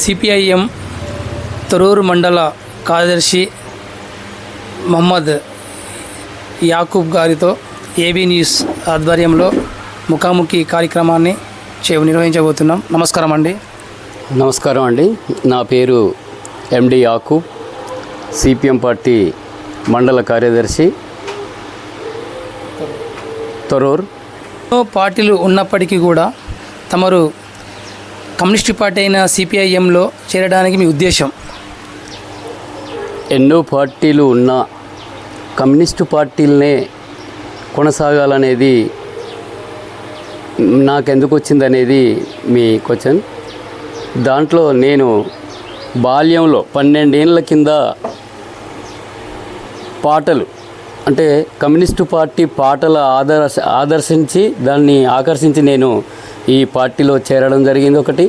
CPIM Thorrur మండల కార్యదర్శి మహమ్మద్ యాకూబ్ గారితో ఏబీ న్యూస్ ఆధ్వర్యంలో ముఖాముఖి కార్యక్రమాన్ని చే నిర్వహించబోతున్నాం. నమస్కారం అండి. నమస్కారం అండి. నా పేరు ఎండి యాకు సిపిఎం పార్టీ మండల కార్యదర్శి తొరూర్. పార్టీలు ఉన్నప్పటికీ కూడా తమరు కమ్యూనిస్ట్ పార్టీ అయిన సిపిఐఎంలో చేరడానికి మీ ఉద్దేశం? ఎన్నో పార్టీలు ఉన్న కమ్యూనిస్టు పార్టీలనే కొనసాగాలనేది నాకెందుకు వచ్చిందనేది మీ క్వశ్చన్. దాంట్లో నేను బాల్యంలో పన్నెండేళ్ళ కింద పాటలు అంటే కమ్యూనిస్టు పార్టీ పాటల ఆదర్శ ఆదర్శించి దాన్ని ఆకర్షించి నేను ఈ పార్టీలో చేరడం జరిగింది ఒకటి.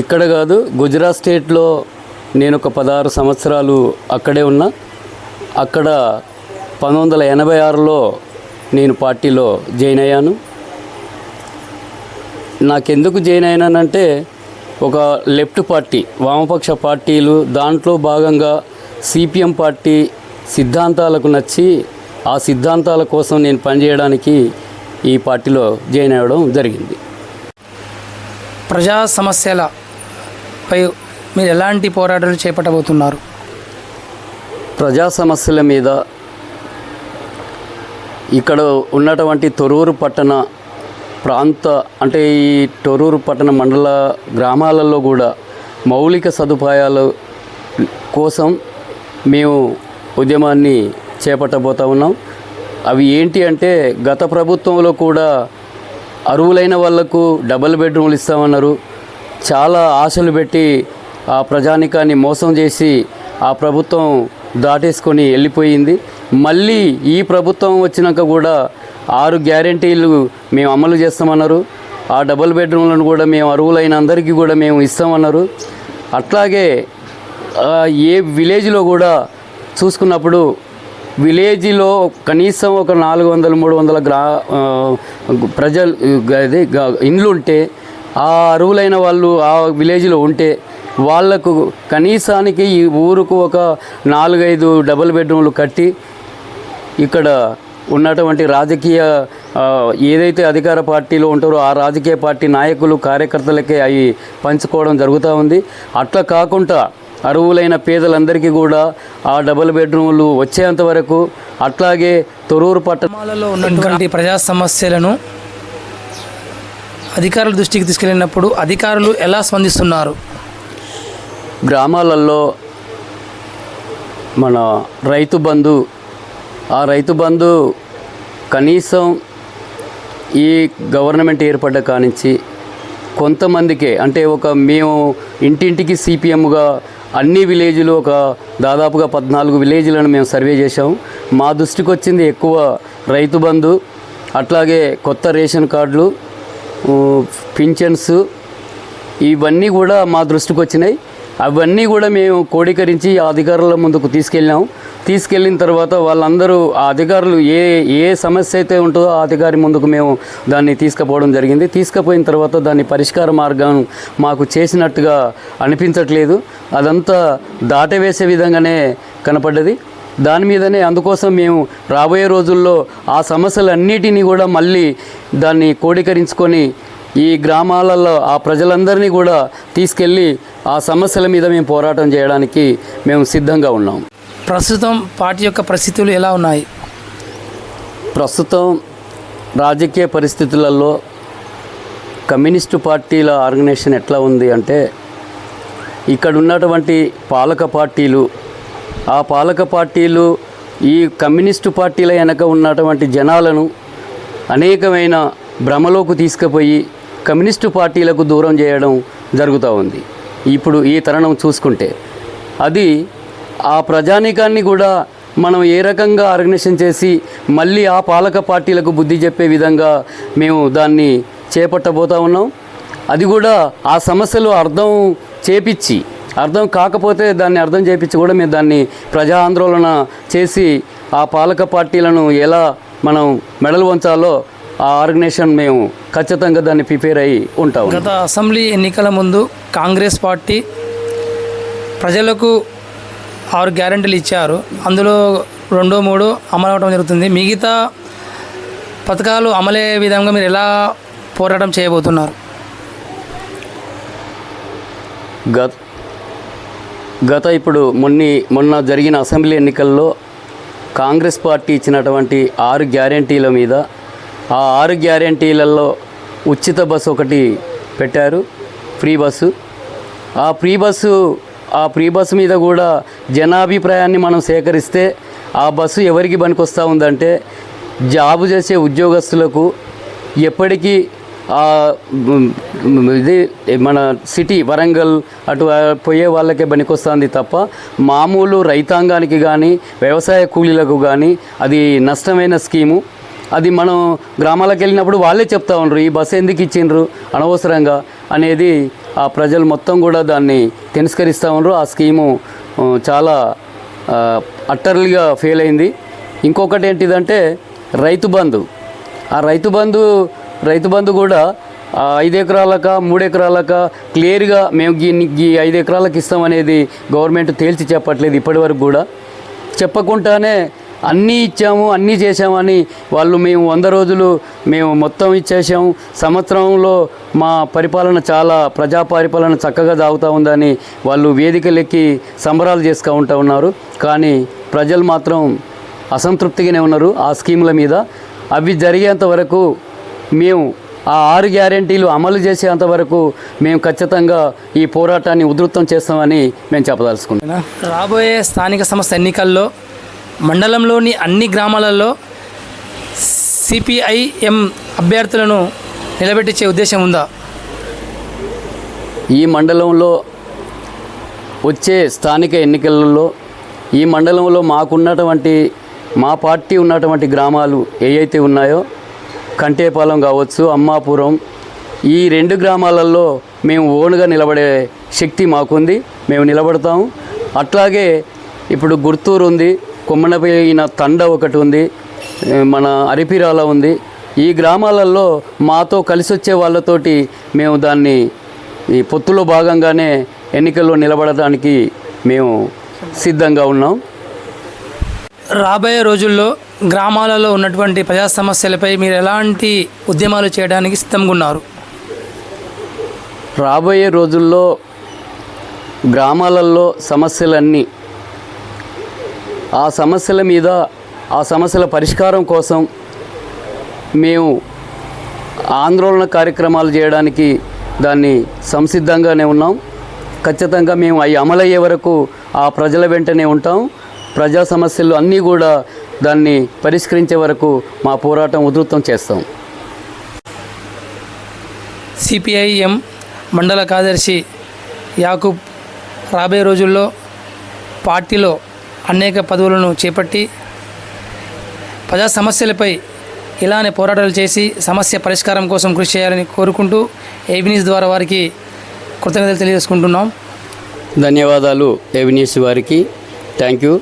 ఇక్కడ కాదు గుజరాత్ స్టేట్లో నేను ఒక పదహారు సంవత్సరాలు అక్కడే ఉన్నా. అక్కడ పంతొమ్మిది వందల ఎనభై ఆరులో నేను పార్టీలో జాయిన్ అయ్యాను. నాకెందుకు జాయిన్ అయినానంటే ఒక లెఫ్ట్ పార్టీ వామపక్ష పార్టీలు దాంట్లో భాగంగా సిపిఎం పార్టీ సిద్ధాంతాలకు నచ్చి ఆ సిద్ధాంతాల కోసం నేను పనిచేయడానికి ఈ పార్టీలో జాయిన్ అవ్వడం జరిగింది. ప్రజా సమస్యలపై మీరు ఎలాంటి పోరాటాలు చేపట్టబోతున్నారు? ప్రజా సమస్యల మీద ఇక్కడ ఉన్నటువంటి తొరూరు పట్టణ ప్రాంత అంటే ఈ తొరూరు పట్టణ మండల గ్రామాలలో కూడా మౌలిక సదుపాయాల కోసం మేము ఉద్యమాన్ని చేపట్టబోతా ఉన్నాం. అవి ఏంటి అంటే గత ప్రభుత్వంలో కూడా అరువులైన వాళ్ళకు డబుల్ బెడ్రూమ్లు ఇస్తామన్నారు. చాలా ఆశలు పెట్టి ఆ ప్రజానికాన్ని మోసం చేసి ఆ ప్రభుత్వం దాటేసుకొని వెళ్ళిపోయింది. మళ్ళీ ఈ ప్రభుత్వం వచ్చినాక కూడా ఆరు గ్యారంటీలు మేము అమలు చేస్తామన్నారు. ఆ డబుల్ బెడ్రూమ్లను కూడా మేము అరువులైన అందరికీ కూడా మేము ఇస్తామన్నారు. అట్లాగే ఏ విలేజ్లో కూడా చూసుకున్నప్పుడు విలేజ్లో కనీసం ఒక నాలుగు వందల మూడు వందల గ్రా ప్రజలు అది ఇండ్లు ఉంటే ఆ అరువులైన వాళ్ళు ఆ విలేజ్లో ఉంటే వాళ్ళకు కనీసానికి ఈ ఊరుకు ఒక నాలుగైదు డబుల్ బెడ్రూమ్లు కట్టి ఇక్కడ ఉన్నటువంటి రాజకీయ ఏదైతే అధికార పార్టీలో ఉంటారో ఆ రాజకీయ పార్టీ నాయకులు కార్యకర్తలకే అవి పంచుకోవడం జరుగుతూ ఉంది. అట్లా కాకుండా అరువులైన పేదలందరికీ కూడా ఆ డబుల్ బెడ్రూమ్లు వచ్చేంత వరకు అట్లాగే తొరూరు పట్టణ గ్రామాలలో ఉన్నటువంటి ప్రజా సమస్యలను అధికారుల దృష్టికి తీసుకెళ్ళినప్పుడు అధికారులు ఎలా స్పందిస్తున్నారు? గ్రామాలలో మన రైతు బంధు ఆ రైతు బంధు కనీసం ఈ గవర్నమెంట్ ఏర్పడ్డ కానించి కొంతమందికే అంటే ఒక మేము ఇంటింటికి సిపిఎంగా అన్ని విలేజ్లు ఒక దాదాపుగా పద్నాలుగు విలేజ్లను మేము సర్వే చేశాము మా దృష్టికి వచ్చింది ఎక్కువ రైతు బంధు అట్లాగే కొత్త రేషన్ కార్డులు పింఛన్స్ ఇవన్నీ కూడా మా దృష్టికి వచ్చినాయి అవన్నీ కూడా మేము కోడీకరించి అధికారుల ముందుకు తీసుకెళ్ళాము తీసుకెళ్ళిన తర్వాత వాళ్ళందరూ ఆ అధికారులు ఏ ఏ సమస్య అయితే ఉంటుందో ఆ అధికారి ముందుకు మేము దాన్ని తీసుకుపోవడం జరిగింది. తీసుకుపోయిన తర్వాత దాన్ని పరిష్కార మార్గం మాకు చేసినట్టుగా అనిపించట్లేదు. అదంతా దాటవేసే విధంగానే కనపడ్డది. దాని మీదనే అందుకోసం మేము రాబోయే రోజుల్లో ఆ సమస్యలన్నిటినీ కూడా మళ్ళీ దాన్ని కోడీకరించుకొని ఈ గ్రామాలలో ఆ ప్రజలందరినీ కూడా తీసుకెళ్ళి ఆ సమస్యల మీద మేము పోరాటం చేయడానికి మేము సిద్ధంగా ఉన్నాం. ప్రస్తుతం పార్టీ యొక్క పరిస్థితులు ఎలా ఉన్నాయి? ప్రస్తుతం రాజకీయ పరిస్థితులలో కమ్యూనిస్టు పార్టీల ఆర్గనైజేషన్ ఎట్లా ఉంది అంటే ఇక్కడ ఉన్నటువంటి పాలక పార్టీలు ఆ పాలక పార్టీలు ఈ కమ్యూనిస్టు పార్టీల వెనక ఉన్నటువంటి జనాలను అనేకమైన భ్రమలోకి తీసుకుపోయి కమ్యూనిస్టు పార్టీలకు దూరం చేయడం జరుగుతూ ఉంది. ఇప్పుడు ఈ తరుణం చూసుకుంటే అది ఆ ప్రజానీకాన్ని కూడా మనం ఏ రకంగా ఆర్గనైజేషన్ చేసి మళ్ళీ ఆ పాలక పార్టీలకు బుద్ధి చెప్పే విధంగా మేము దాన్ని చేపట్టబోతా ఉన్నాం. అది కూడా ఆ సమస్యలు అర్థం చేపించి అర్థం కాకపోతే దాన్ని అర్థం చేపించి కూడా మేము దాన్ని ప్రజా ఆందోళన చేసి ఆ పాలక పార్టీలను ఎలా మనం మెడలు వంచాలో ఆ ఆర్గనైజేషన్ మేము ఖచ్చితంగా దాన్ని ప్రిపేర్ అయ్యి ఉంటాం గత అసెంబ్లీ ఎన్నికల ముందు కాంగ్రెస్ పార్టీ ప్రజలకు ఆరు గ్యారెంటీలు ఇచ్చారు. అందులో రెండో మూడు అమలు అవడం జరుగుతుంది. మిగతా పథకాలు అమలే విధంగా మీరు ఎలా పోరాటం చేయబోతున్నారు? గత గత ఇప్పుడు మొన్ని మొన్న జరిగిన అసెంబ్లీ ఎన్నికల్లో కాంగ్రెస్ పార్టీ ఇచ్చినటువంటి ఆరు గ్యారంటీల మీద ఆ ఆరు గ్యారంటీలలో ఉచిత బస్సు ఒకటి పెట్టారు ఫ్రీ బస్సు. ఆ ఫ్రీ బస్సు ఆ ఫ్రీ బస్సు మీద కూడా జనాభిప్రాయాన్ని మనం సేకరిస్తే ఆ బస్సు ఎవరికి పనికొస్తూ ఉందంటే జాబు చేసే ఉద్యోగస్తులకు ఎప్పటికీ ఆ, ఇది మన సిటీ వరంగల్ అటు పోయే వాళ్ళకే పనికొస్తుంది తప్ప మామూలు రైతాంగానికి కానీ వ్యవసాయ కూలీలకు కానీ అది నష్టమైన స్కీము. అది మనం గ్రామాలకు వెళ్ళినప్పుడు వాళ్ళే చెప్తా ఉండరు ఈ బస్సు ఎందుకు ఇచ్చిండ్రు? అనవసరంగా అనేది ఆ ప్రజలు మొత్తం కూడా దాన్ని తిరస్కరిస్తూ ఉన్నారు. ఆ స్కీము చాలా అట్టర్లీగా ఫెయిల్ అయింది. ఇంకొకటి ఏంటిదంటే రైతు బంధు. ఆ రైతు బంధు రైతు బంధు కూడా ఐదు ఎకరాలక మూడు ఎకరాలక క్లియర్గా మేము గీ గీ ఐదు ఎకరాలకు ఇస్తామనేది గవర్నమెంట్ తేల్చి చెప్పట్లేదు ఇప్పటివరకు కూడా. చెప్పకుండానే అన్నీ ఇచ్చాము అన్నీ చేసామని వాళ్ళు మేము వంద రోజులు మేము మొత్తం ఇచ్చేసాము సంవత్సరంలో మా పరిపాలన చాలా ప్రజా పరిపాలన చక్కగా సాగుతూ ఉందని వాళ్ళు వేదికలెక్కి సంబరాలు చేసుకుంటూ ఉంటా ఉన్నారు. కానీ ప్రజలు మాత్రం అసంతృప్తిగానే ఉన్నారు ఆ స్కీముల మీద. అవి జరిగేంత వరకు మేము ఆ ఆరు గ్యారెంటీలు అమలు చేసేంత వరకు మేము ఖచ్చితంగా ఈ పోరాటాన్ని ఉధృతం చేస్తామని మేము చెప్పదలుచుకుంటున్నాం రాబోయే స్థానిక సంస్థ ఎన్నికల్లో మండలంలోని అన్ని గ్రామాలలో సిపిఐఎం అభ్యర్థులను నిలబెట్టించే ఉద్దేశం ఉందా? ఈ మండలంలో వచ్చే స్థానిక ఎన్నికలలో ఈ మండలంలో మాకున్నటువంటి మా పార్టీ ఉన్నటువంటి గ్రామాలు ఏవైతే ఉన్నాయో కంటేపాలెం కావచ్చు అమ్మాపురం ఈ రెండు గ్రామాలలో మేము ఓనుగా నిలబడే శక్తి మాకుంది. మేము నిలబడతాము. అట్లాగే ఇప్పుడు గుర్తూరు ఉంది కొమ్మనపోయిన తండ ఒకటి ఉంది మన అరిపిరాల ఉంది. ఈ గ్రామాలలో మాతో కలిసి వచ్చే వాళ్ళతోటి మేము దాన్ని ఈ పొత్తులో భాగంగానే ఎన్నికల్లో నిలబడడానికి మేము సిద్ధంగా ఉన్నాం. రాబోయే రోజుల్లో గ్రామాలలో ఉన్నటువంటి ప్రజా సమస్యలపై మీరు ఎలాంటి ఉద్యమాలు చేయడానికి సిద్ధంగా ఉన్నారు? రాబోయే రోజుల్లో గ్రామాలలో సమస్యలన్నీ ఆ సమస్యల మీద ఆ సమస్యల పరిష్కారం కోసం మేము ఆందోళన కార్యక్రమాలు చేయడానికి దాన్ని సంసిద్ధంగానే ఉన్నాం. ఖచ్చితంగా మేము అవి అమలయ్యే వరకు ఆ ప్రజల వెంటనే ఉంటాం. ప్రజా సమస్యలు అన్నీ కూడా దాన్ని పరిష్కరించే వరకు మా పోరాటం ఉధృతం చేస్తాం. సిపిఐఎం మండల కార్యదర్శి యాకూబ్ రాబోయే రోజుల్లో పార్టీలో అనేక పదవులను చేపట్టి ప్రజా సమస్యలపై ఇలానే పోరాటాలు చేసి సమస్య పరిష్కారం కోసం కృషి చేయాలని కోరుకుంటూ ఏబినీస్ ద్వారా వారికి కృతజ్ఞతలు తెలియజేసుకుంటున్నాం. ధన్యవాదాలు ఏబినీస్ వారికి. Thank you.